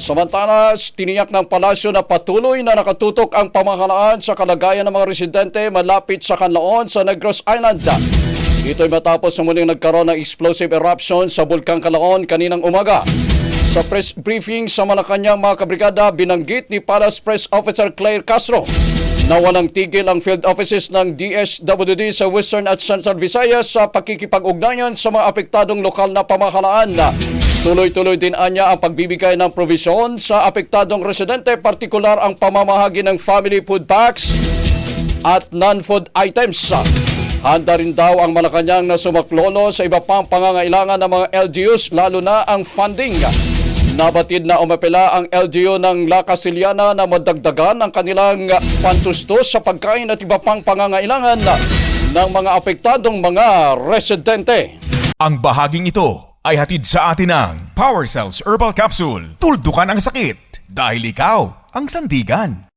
Samantala, tiniyak ng palasyo na patuloy na nakatutok ang pamahalaan sa kalagayan ng mga residente malapit sa Canlaon sa Negros Island. Ito'y matapos na muling nagkaroon ng explosive eruption sa Bulkang Canlaon kaninang umaga. Sa press briefing sa Malacanang mga kabrigada, binanggit ni Palace Press Officer Claire Castro na walang tigil ang field offices ng DSWD sa Western at Central Visayas sa pakikipag-ugnayan sa mga apektadong lokal na pamahalaan. Tuloy-tuloy din anya ang pagbibigay ng provisyon sa apektadong residente, partikular ang pamamahagi ng family food packs at non-food items. Handa rin daw ang Malacanang na sumaklolo sa iba pang pangangailangan ng mga LGUs, lalo na ang funding. Nabatid na umapela ang LGU ng La Casiliana na madagdagan ang kanilang pantustos sa pagkain at iba pang pangangailangan ng mga apektadong mga residente. Ang bahaging ito ay hatid sa atin ng Power Cells Herbal Capsule. Tuldukan ang sakit dahil ikaw ang sandigan.